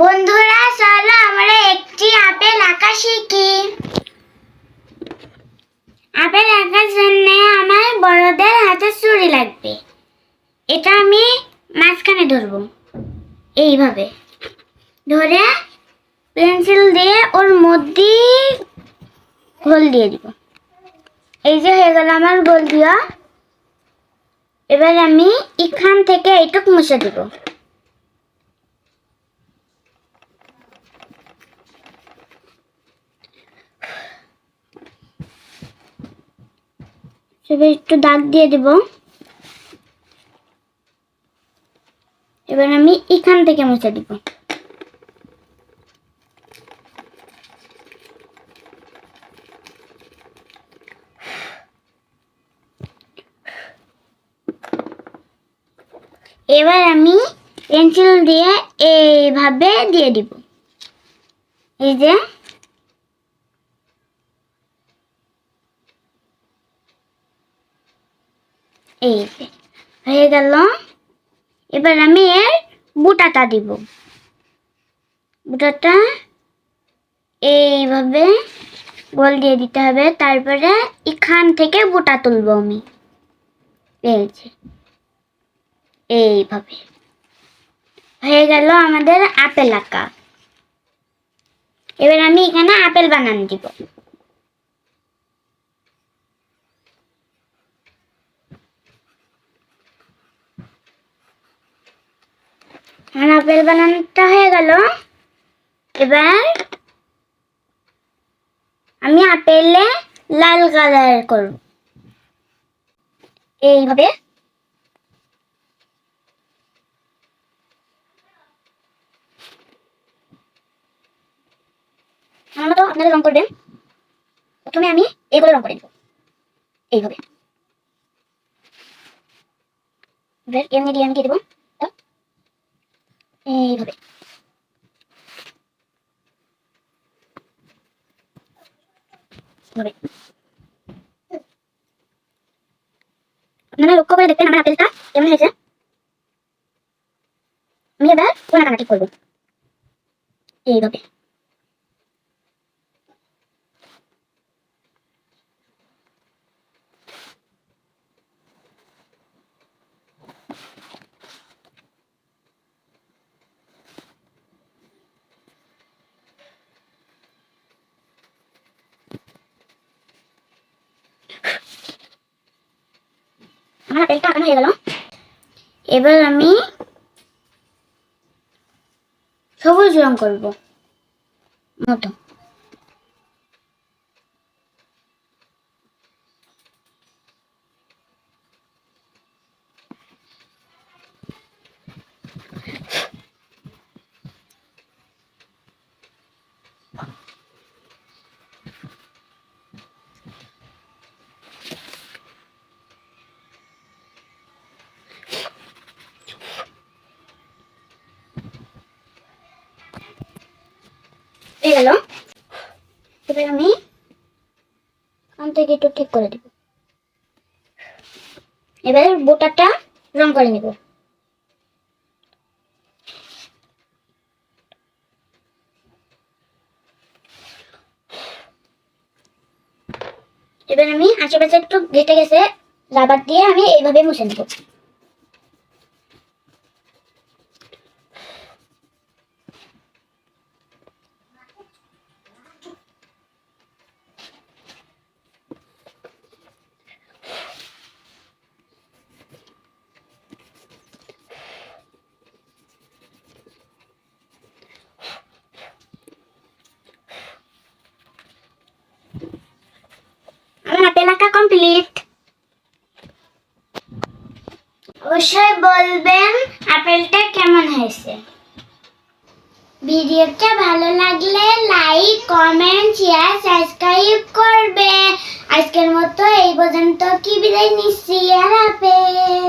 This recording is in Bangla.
বন্ধুরা, চলো আমরা একটি আপেল আঁকা শিখি। আপেল আঁকার জন্য আমার বড়দের হাতে চুড়ি লাগবে। এটা আমি মাঝখানে ধরবো। এইভাবে। ধরে পেন্সিল দিয়ে ওর মধ্যে গোল দিয়ে দিব। এই যে হয়ে গেল আমার গোল দিয়া এবার আমি এখান থেকে এইটুক মুছে দিব। এবার একটু দাগ দিয়ে দেব। এবার আমি এখান থেকে মুছে দিব। এবার আমি পেন্সিল দিয়ে এইভাবে দিয়ে দিব। এই যে এই যে, হয়ে গেল। এবার আমি এর বুটাটা দিব। বুটাটা এইভাবে গোল দিয়ে দিতে হবে। তারপরে এখান থেকে বুটা তুলবো আমি। এই যে, এইভাবে। হয়ে গেল আমাদের আপেল আঁকা। এবার আমি এখানে আপেল বানান দিব। আপেল বানানোটা হয়ে গেল। এবার আমি আপেলে লাল কালার করব। এইভাবে। আমার মতো আপনারা রং করবেন। প্রথমে আমি এগুলো রং করে দেব এইভাবে। এবার এমনি দিয়ে আমি দিয়ে দেবো। এইভাবে এইভাবে। আপনারা লক্ষ্য করে দেখবেন আমার আপেলটা কেমন হয়েছে আমি এবার কোনা কানাটি করব এইভাবে আমার আপেলটা আঁকানো হয়ে গেল। এবার আমি সবুজ রং করব। মতো। গেল। এবার আমি কান থেকে একটু ঠিক করে দিব। এবার বোটাটা রং করে নিব। এবার আমি আশেপাশে একটু ঘেটে গেছে, রাবার দিয়ে আমি এইভাবে মুছে নেব আমার কমপ্লিট অবশ্যই বলবেন, আপেলটা কেমন হয়েছে? ভিডিওটা ভালো লাগলে লাইক কমেন্ট শেয়ার সাবস্ক্রাইব করবে। আজকের মতো এই পর্যন্ত। কি বিদায় নিচ্ছি? আর আপেল